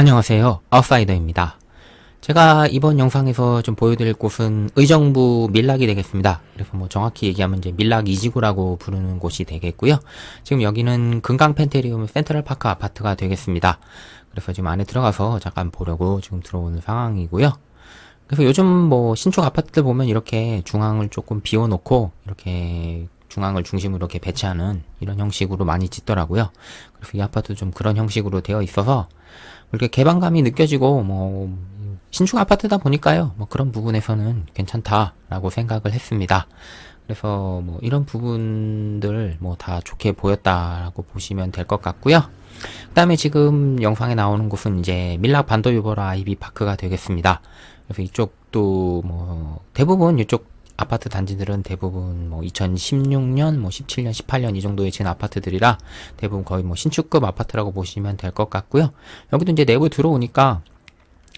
안녕하세요. 아웃사이더입니다. 제가 이번 영상에서 좀 보여드릴 곳은 의정부 밀락이 되겠습니다. 그래서 뭐 정확히 얘기하면 이제 밀락 이지구라고 부르는 곳이 되겠고요. 지금 여기는 금강 펜테리움 센트럴 파크 아파트가 되겠습니다. 그래서 지금 안에 들어가서 잠깐 보려고 지금 들어오는 상황이고요. 그래서 요즘 뭐 신축 아파트들 보면 이렇게 중앙을 조금 비워놓고 이렇게 중앙을 중심으로 이렇게 배치하는 이런 형식으로 많이 짓더라고요. 그래서 이 아파트도 좀 그런 형식으로 되어 있어서 이렇게 개방감이 느껴지고 뭐 신축 아파트다 보니까요. 뭐 그런 부분에서는 괜찮다라고 생각을 했습니다. 그래서 뭐 이런 부분들 뭐 다 좋게 보였다라고 보시면 될 것 같고요. 그 다음에 지금 영상에 나오는 곳은 이제 밀락 반도유버라 아이비 파크가 되겠습니다. 그래서 이쪽도 뭐 대부분 이쪽 아파트 단지들은 대부분 뭐 2016년, 뭐 17년, 18년 이 정도에 지은 아파트들이라 대부분 거의 뭐 신축급 아파트라고 보시면 될 것 같고요. 여기도 이제 내부 들어오니까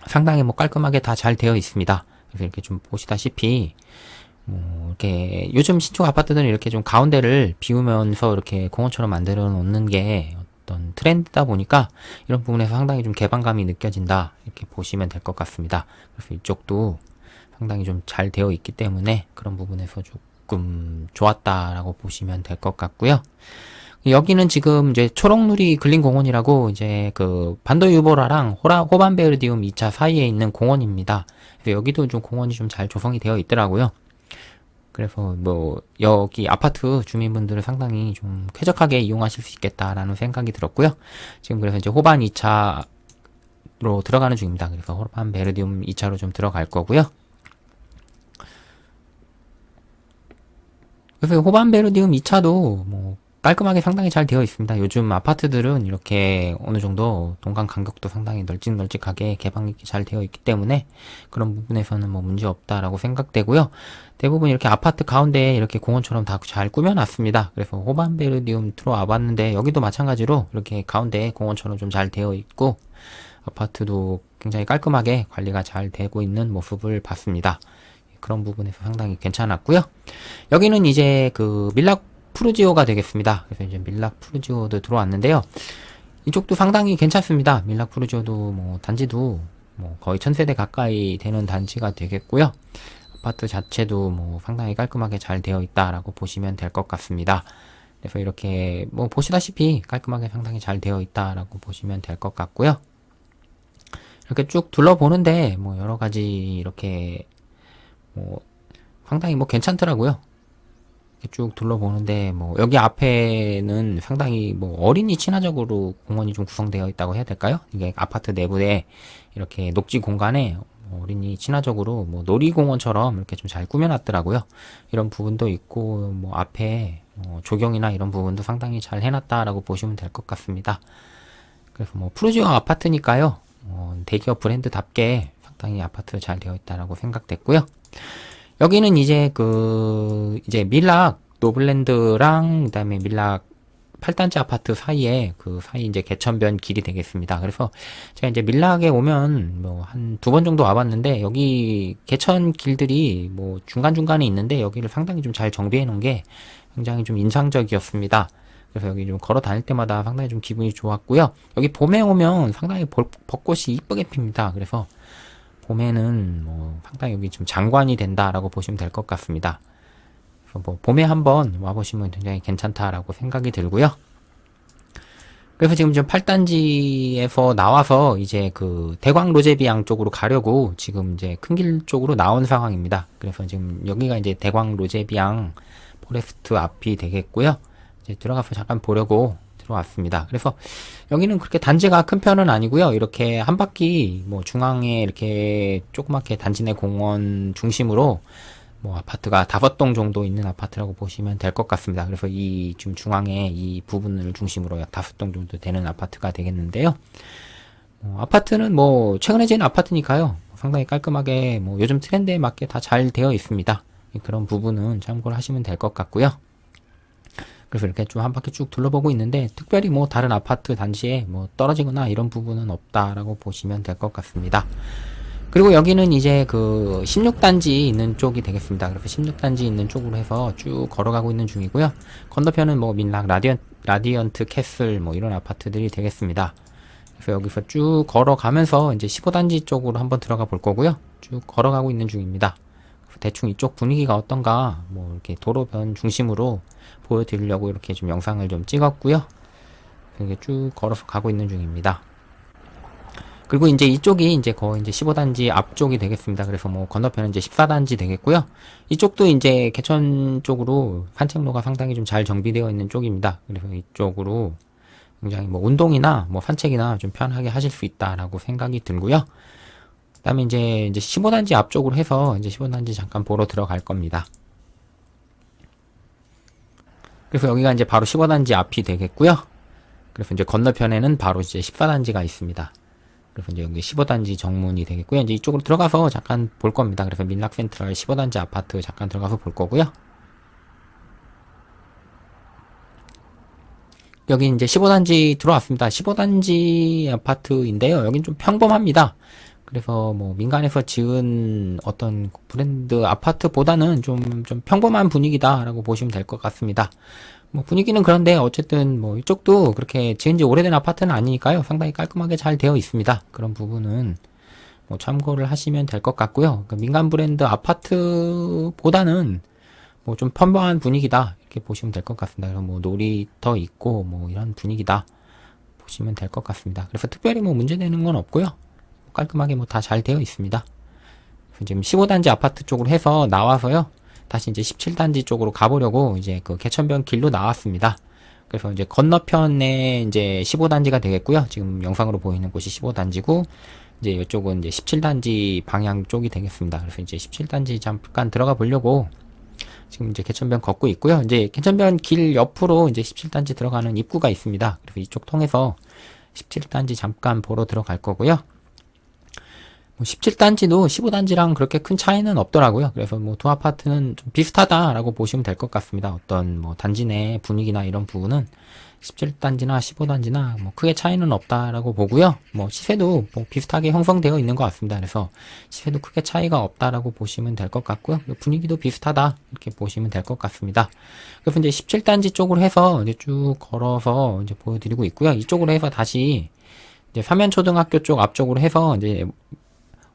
상당히 뭐 깔끔하게 다 잘 되어 있습니다. 그래서 이렇게 좀 보시다시피 뭐 이렇게 요즘 신축 아파트들은 이렇게 좀 가운데를 비우면서 이렇게 공원처럼 만들어 놓는 게 어떤 트렌드다 보니까 이런 부분에서 상당히 좀 개방감이 느껴진다 이렇게 보시면 될 것 같습니다. 그래서 이쪽도 상당히 좀 잘 되어 있기 때문에 그런 부분에서 조금 좋았다라고 보시면 될 것 같고요. 여기는 지금 이제 초록누리 근린공원이라고 이제 그 반도유보라랑 호라, 호반베르디움 2차 사이에 있는 공원입니다. 그래서 여기도 좀 공원이 좀 잘 조성이 되어 있더라고요. 그래서 뭐 여기 아파트 주민분들은 상당히 좀 쾌적하게 이용하실 수 있겠다라는 생각이 들었고요. 지금 그래서 이제 호반 2차로 들어가는 중입니다. 그래서 호반 베르디움 2차로 좀 들어갈 거고요. 그래서 호반 베르디움 2차도 뭐 깔끔하게 상당히 잘 되어 있습니다. 요즘 아파트들은 이렇게 어느 정도 동간 간격도 상당히 널찍널찍하게 개방 있게 잘 되어 있기 때문에 그런 부분에서는 뭐 문제 없다라고 생각되고요. 대부분 이렇게 아파트 가운데에 이렇게 공원처럼 다 잘 꾸며놨습니다. 그래서 호반베르디움 들어와 봤는데 여기도 마찬가지로 이렇게 가운데 공원처럼 좀 잘 되어 있고 아파트도 굉장히 깔끔하게 관리가 잘 되고 있는 모습을 봤습니다. 그런 부분에서 상당히 괜찮았고요. 여기는 이제 그 밀락 푸르지오가 되겠습니다. 그래서 이제 밀락 푸르지오도 들어왔는데요. 이쪽도 상당히 괜찮습니다. 밀락 푸르지오도 뭐 단지도 뭐 거의 천세대 가까이 되는 단지가 되겠고요. 아파트 자체도 뭐 상당히 깔끔하게 잘 되어 있다라고 보시면 될 것 같습니다. 그래서 이렇게 뭐 보시다시피 깔끔하게 상당히 잘 되어 있다라고 보시면 될 것 같고요. 이렇게 쭉 둘러보는데 뭐 여러 가지 이렇게 뭐 상당히 뭐 괜찮더라고요. 쭉 둘러보는데 뭐 여기 앞에는 상당히 뭐 어린이 친화적으로 공원이 좀 구성되어 있다고 해야 될까요? 이게 아파트 내부에 이렇게 녹지 공간에 뭐 어린이 친화적으로 뭐 놀이공원처럼 이렇게 좀 잘 꾸며놨더라고요. 이런 부분도 있고 뭐 앞에 뭐 조경이나 이런 부분도 상당히 잘 해놨다라고 보시면 될 것 같습니다. 그래서 뭐 푸르지오 아파트니까요. 어, 대기업 브랜드답게 상당히 아파트 잘 되어 있다라고 생각됐고요. 여기는 이제 그 이제 밀락 노블랜드랑 그다음에 밀락 8단지 아파트 사이에 그 사이 이제 개천변 길이 되겠습니다. 그래서 제가 이제 밀락에 오면 뭐 한 두 번 정도 와봤는데 여기 개천 길들이 뭐 중간 중간에 있는데 여기를 상당히 좀 잘 정비해 놓은 게 굉장히 좀 인상적이었습니다. 그래서 여기 좀 걸어 다닐 때마다 상당히 좀 기분이 좋았고요. 여기 봄에 오면 상당히 벚꽃이 이쁘게 핍니다. 그래서 봄에는 뭐 상당히 여기 좀 장관이 된다라고 보시면 될 것 같습니다. 뭐 봄에 한번 와보시면 굉장히 괜찮다라고 생각이 들고요. 그래서 지금 좀 8단지에서 나와서 이제 그 대광 로제비앙 쪽으로 가려고 지금 이제 큰 길 쪽으로 나온 상황입니다. 그래서 지금 여기가 이제 대광 로제비앙 포레스트 앞이 되겠고요. 이제 들어가서 잠깐 보려고 들어왔습니다. 그래서 여기는 그렇게 단지가 큰 편은 아니고요. 이렇게 한 바퀴 뭐 중앙에 이렇게 조그맣게 단지 내 공원 중심으로 뭐 아파트가 다섯 동 정도 있는 아파트라고 보시면 될 것 같습니다. 그래서 이 지금 중앙에 이 부분을 중심으로 약 다섯 동 정도 되는 아파트가 되겠는데요. 어, 아파트는 뭐 최근에 지은 아파트니까요. 상당히 깔끔하게 뭐 요즘 트렌드에 맞게 다 잘 되어 있습니다. 그런 부분은 참고를 하시면 될 것 같고요. 그래서 이렇게 좀 한 바퀴 쭉 둘러보고 있는데 특별히 뭐 다른 아파트 단지에 뭐 떨어지거나 이런 부분은 없다라고 보시면 될 것 같습니다. 그리고 여기는 이제 그 16단지 있는 쪽이 되겠습니다. 그래서 16단지 있는 쪽으로 해서 쭉 걸어가고 있는 중이고요. 건너편은 뭐 민락 라디언, 라디언트 캐슬 뭐 이런 아파트들이 되겠습니다. 그래서 여기서 쭉 걸어가면서 이제 15단지 쪽으로 한번 들어가 볼 거고요. 쭉 걸어가고 있는 중입니다. 대충 이쪽 분위기가 어떤가 뭐 이렇게 도로변 중심으로 보여드리려고 이렇게 좀 영상을 좀 찍었고요. 이렇게 쭉 걸어서 가고 있는 중입니다. 그리고 이제 이쪽이 이제 거의 이제 15단지 앞쪽이 되겠습니다. 그래서 뭐 건너편은 이제 14단지 되겠고요. 이쪽도 이제 개천 쪽으로 산책로가 상당히 좀 잘 정비되어 있는 쪽입니다. 그래서 이쪽으로 굉장히 뭐 운동이나 뭐 산책이나 좀 편하게 하실 수 있다라고 생각이 들고요. 그다음에 이제 이제 15단지 앞쪽으로 해서 이제 15단지 잠깐 보러 들어갈 겁니다. 그래서 여기가 이제 바로 15단지 앞이 되겠고요. 그래서 이제 건너편에는 바로 이제 14단지가 있습니다. 그래서 이제 여기 15단지 정문이 되겠고요. 이제 이쪽으로 들어가서 잠깐 볼 겁니다. 그래서 민락 센트럴 15단지 아파트 잠깐 들어가서 볼 거고요. 여기 이제 15단지 들어왔습니다. 15단지 아파트인데요. 여긴 좀 평범합니다. 그래서 뭐 민간에서 지은 어떤 브랜드 아파트보다는 좀, 좀 평범한 분위기다라고 보시면 될 것 같습니다. 뭐 분위기는 그런데 어쨌든 뭐 이쪽도 그렇게 지은 지 오래된 아파트는 아니니까요. 상당히 깔끔하게 잘 되어 있습니다. 그런 부분은 뭐 참고를 하시면 될 것 같고요. 그 민간 브랜드 아파트보다는 뭐 좀 평범한 분위기다. 이렇게 보시면 될 것 같습니다. 그럼 뭐 놀이터 있고 뭐 이런 분위기다. 보시면 될 것 같습니다. 그래서 특별히 뭐 문제되는 건 없고요. 깔끔하게 뭐 다 잘 되어 있습니다. 지금 15단지 아파트 쪽으로 해서 나와서요. 다시 이제 17단지 쪽으로 가보려고 이제 그 개천변 길로 나왔습니다. 그래서 이제 건너편에 이제 15단지가 되겠고요. 지금 영상으로 보이는 곳이 15단지고 이제 이쪽은 이제 17단지 방향 쪽이 되겠습니다. 그래서 이제 17단지 잠깐 들어가 보려고 지금 이제 개천변 걷고 있고요. 이제 개천변 길 옆으로 이제 17단지 들어가는 입구가 있습니다. 그래서 이쪽 통해서 17단지 잠깐 보러 들어갈 거고요. 17단지도 뭐 15단지랑 그렇게 큰 차이는 없더라고요. 그래서 뭐 두 아파트는 좀 비슷하다라고 보시면 될 것 같습니다. 어떤 뭐 단지 내 분위기나 이런 부분은 17단지나 15단지나 뭐 크게 차이는 없다라고 보고요. 뭐 시세도 뭐 비슷하게 형성되어 있는 것 같습니다. 그래서 시세도 크게 차이가 없다라고 보시면 될 것 같고요. 분위기도 비슷하다 이렇게 보시면 될 것 같습니다. 그래서 이제 17단지 쪽으로 해서 이제 쭉 걸어서 이제 보여드리고 있고요. 이쪽으로 해서 다시 이제 사면초등학교 쪽 앞쪽으로 해서 이제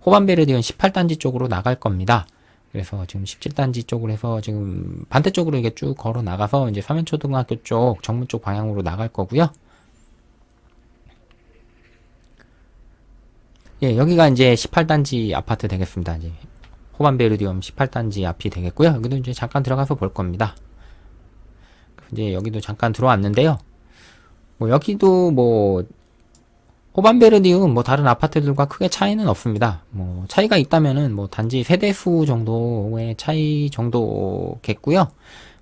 호반베르디온 18단지 쪽으로 나갈 겁니다. 그래서 지금 17단지 쪽으로 해서 지금 반대쪽으로 이게 쭉 걸어 나가서 이제 사면초등학교 쪽 정문 쪽 방향으로 나갈 거고요. 예, 여기가 이제 18단지 아파트 되겠습니다. 이제 호반베르디움 18단지 앞이 되겠고요. 여기도 이제 잠깐 들어가서 볼 겁니다. 이제 여기도 잠깐 들어왔는데요. 뭐 여기도 뭐 호반베르디움 뭐 다른 아파트들과 크게 차이는 없습니다. 뭐 차이가 있다면은 뭐 단지 세대수 정도의 차이 정도겠고요.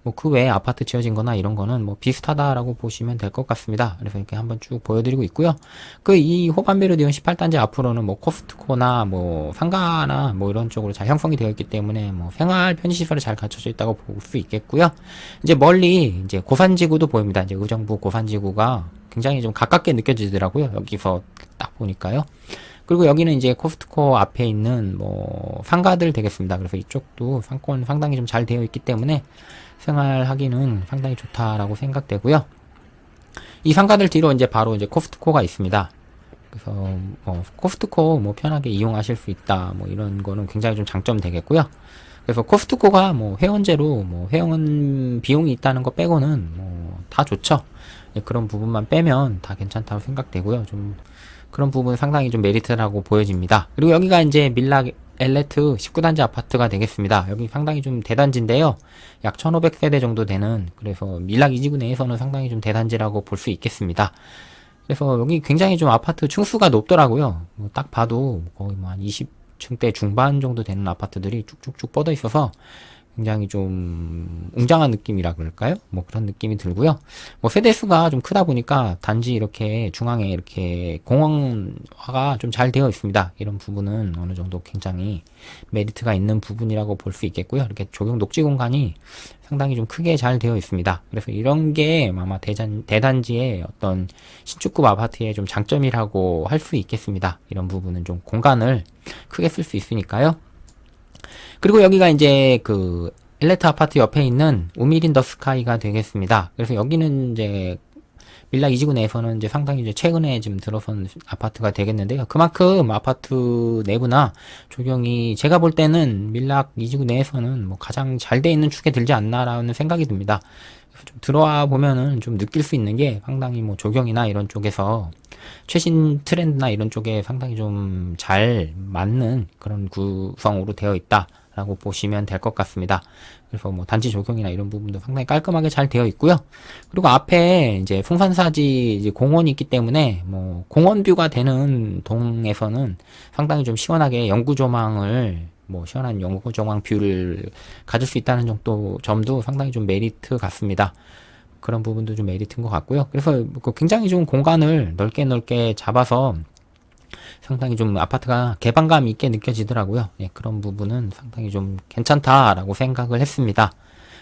뭐 그 외에 아파트 지어진 거나 이런 거는 뭐 비슷하다라고 보시면 될 것 같습니다. 그래서 이렇게 한번 쭉 보여드리고 있고요. 그 이 호반베르디움 18단지 앞으로는 뭐 코스트코나 뭐 상가나 뭐 이런 쪽으로 잘 형성이 되어 있기 때문에 뭐 생활 편의시설이 잘 갖춰져 있다고 볼 수 있겠고요. 이제 멀리 이제 고산지구도 보입니다. 이제 의정부 고산지구가 굉장히 좀 가깝게 느껴지더라고요. 여기서 딱 보니까요. 그리고 여기는 이제 코스트코 앞에 있는 뭐 상가들 되겠습니다. 그래서 이쪽도 상권 상당히 좀 잘 되어 있기 때문에 생활하기는 상당히 좋다라고 생각되고요. 이 상가들 뒤로 이제 바로 이제 코스트코가 있습니다. 그래서 뭐 코스트코 뭐 편하게 이용하실 수 있다 뭐 이런 거는 굉장히 좀 장점 되겠고요. 그래서 코스트코가 뭐 회원제로 뭐 회원 비용이 있다는 거 빼고는 뭐 다 좋죠. 예, 그런 부분만 빼면 다 괜찮다고 생각되고요. 좀 그런 부분 상당히 좀 메리트라고 보여집니다. 그리고 여기가 이제 밀락 엘레트 19단지 아파트가 되겠습니다. 여기 상당히 좀 대단지인데요. 약 1500세대 정도 되는 그래서 밀락 이지구 내에서는 상당히 좀 대단지라고 볼 수 있겠습니다. 그래서 여기 굉장히 좀 아파트 층수가 높더라고요. 뭐 딱 봐도 거의 뭐 한 20층대 중반 정도 되는 아파트들이 쭉쭉쭉 뻗어 있어서 굉장히 좀 웅장한 느낌이라 그럴까요? 뭐 그런 느낌이 들고요. 뭐 세대수가 좀 크다 보니까 단지 이렇게 중앙에 이렇게 공원화가 좀 잘 되어 있습니다. 이런 부분은 어느 정도 굉장히 메리트가 있는 부분이라고 볼 수 있겠고요. 이렇게 조경 녹지 공간이 상당히 좀 크게 잘 되어 있습니다. 그래서 이런 게 아마 대단, 대단지의 어떤 신축급 아파트의 좀 장점이라고 할 수 있겠습니다. 이런 부분은 좀 공간을 크게 쓸 수 있으니까요. 그리고 여기가 이제 그 엘레트 아파트 옆에 있는 우미린 더 스카이가 되겠습니다. 그래서 여기는 이제 밀락 이지구 내에서는 이제 상당히 이제 최근에 지금 들어선 아파트가 되겠는데요. 그만큼 아파트 내부나 조경이 제가 볼 때는 밀락 이지구 내에서는 뭐 가장 잘 돼 있는 축에 들지 않나라는 생각이 듭니다. 좀 들어와 보면은 좀 느낄 수 있는 게 상당히 뭐 조경이나 이런 쪽에서 최신 트렌드나 이런 쪽에 상당히 좀 잘 맞는 그런 구성으로 되어 있다 라고 보시면 될 것 같습니다. 그래서 뭐 단지 조경이나 이런 부분도 상당히 깔끔하게 잘 되어 있고요. 그리고 앞에 이제 풍산사지 이제 공원이 있기 때문에 뭐 공원 뷰가 되는 동에서는 상당히 좀 시원하게 영구 조망을 뭐 시원한 영구 조망 뷰를 가질 수 있다는 정도 점도 상당히 좀 메리트 같습니다. 그런 부분도 좀 메리트인 것 같고요. 그래서 그 굉장히 좀 공간을 넓게 넓게 잡아서 상당히 좀 아파트가 개방감 있게 느껴지더라고요. 예, 그런 부분은 상당히 좀 괜찮다라고 생각을 했습니다.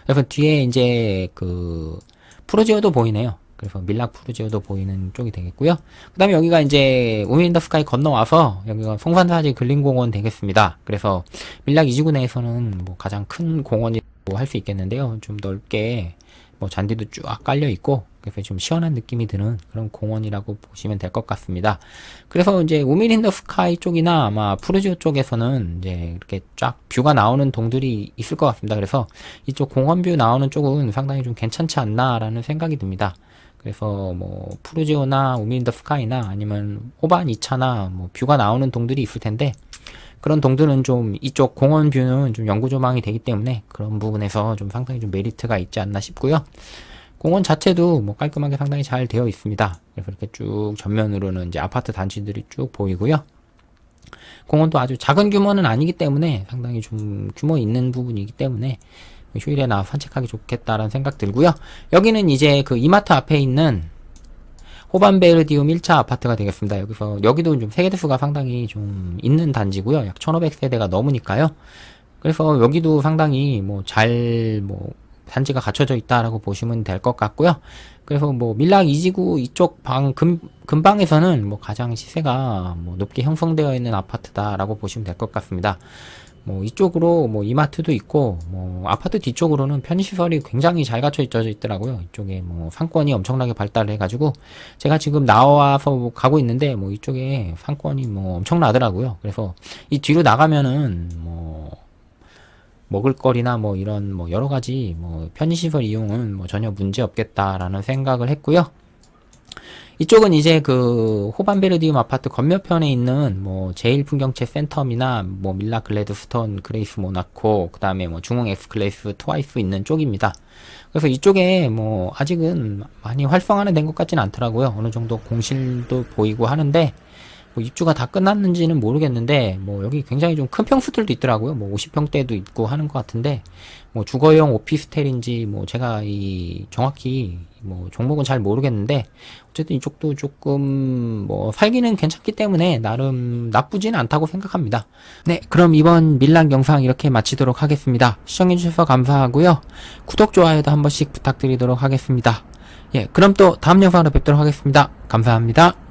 그래서 뒤에 이제 그 프로지오도 보이네요. 그래서 밀락 프로지오도 보이는 쪽이 되겠고요. 그 다음에 여기가 이제 우민더 스카이 건너와서 여기가 송산사지 근린공원 되겠습니다. 그래서 밀락 이지구 내에서는 뭐 가장 큰 공원이라고 할 수 있겠는데요. 좀 넓게 뭐 잔디도 쫙 깔려 있고 그래서 좀 시원한 느낌이 드는 그런 공원이라고 보시면 될 것 같습니다. 그래서 이제 우미린더 스카이 쪽이나 아마 프루지오 쪽에서는 이제 이렇게 쫙 뷰가 나오는 동들이 있을 것 같습니다. 그래서 이쪽 공원 뷰 나오는 쪽은 상당히 좀 괜찮지 않나라는 생각이 듭니다. 그래서 뭐 푸르지오나 우미린더 스카이나 아니면 호반 2차나 뭐 뷰가 나오는 동들이 있을 텐데 그런 동들은 좀 이쪽 공원 뷰는 좀 영구 조망이 되기 때문에 그런 부분에서 좀 상당히 좀 메리트가 있지 않나 싶고요. 공원 자체도 뭐 깔끔하게 상당히 잘 되어 있습니다. 그래서 이렇게 쭉 전면으로는 이제 아파트 단지들이 쭉 보이고요. 공원도 아주 작은 규모는 아니기 때문에 상당히 좀 규모 있는 부분이기 때문에 휴일에 나와 산책하기 좋겠다라는 생각 들고요. 여기는 이제 그 이마트 앞에 있는 호반베르디움 1차 아파트가 되겠습니다. 여기서 여기도 좀 세대수가 상당히 좀 있는 단지고요. 약 1500세대가 넘으니까요. 그래서 여기도 상당히 뭐 잘뭐 단지가 갖춰져 있다라고 보시면 될 것 같고요. 그래서 뭐 밀락 이지구 이쪽 방 근, 근방에서는 뭐 가장 시세가 뭐 높게 형성되어 있는 아파트다라고 보시면 될 것 같습니다. 뭐 이쪽으로 뭐 이마트도 있고 뭐 아파트 뒤쪽으로는 편의시설이 굉장히 잘 갖춰 있어 있더라고요. 이쪽에 뭐 상권이 엄청나게 발달해 가지고 제가 지금 나와서 뭐 가고 있는데 뭐 이쪽에 상권이 뭐 엄청나더라고요. 그래서 이 뒤로 나가면은 뭐 먹을거리나 뭐 이런 뭐 여러 가지 뭐 편의시설 이용은 뭐 전혀 문제 없겠다라는 생각을 했고요. 이쪽은 이제 그 호반베르디움 아파트 건너편에 있는 뭐 제일 풍경채 센텀이나 뭐 밀라 글래드스톤 그레이스 모나코 그다음에 뭐 중흥 엑스클레이스 트와이스 있는 쪽입니다. 그래서 이쪽에 뭐 아직은 많이 활성화는 된 것 같지는 않더라고요. 어느 정도 공실도 보이고 하는데 뭐 입주가 다 끝났는지는 모르겠는데 뭐 여기 굉장히 좀 큰 평수들도 있더라고요. 뭐 50평대도 있고 하는 것 같은데 뭐 주거용 오피스텔인지 뭐 제가 이 정확히 뭐 종목은 잘 모르겠는데 어쨌든 이쪽도 조금 뭐 살기는 괜찮기 때문에 나름 나쁘지는 않다고 생각합니다. 네, 그럼 이번 밀랑 영상 이렇게 마치도록 하겠습니다. 시청해 주셔서 감사하고요. 구독, 좋아요도 한 번씩 부탁드리도록 하겠습니다. 예, 그럼 또 다음 영상으로 뵙도록 하겠습니다. 감사합니다.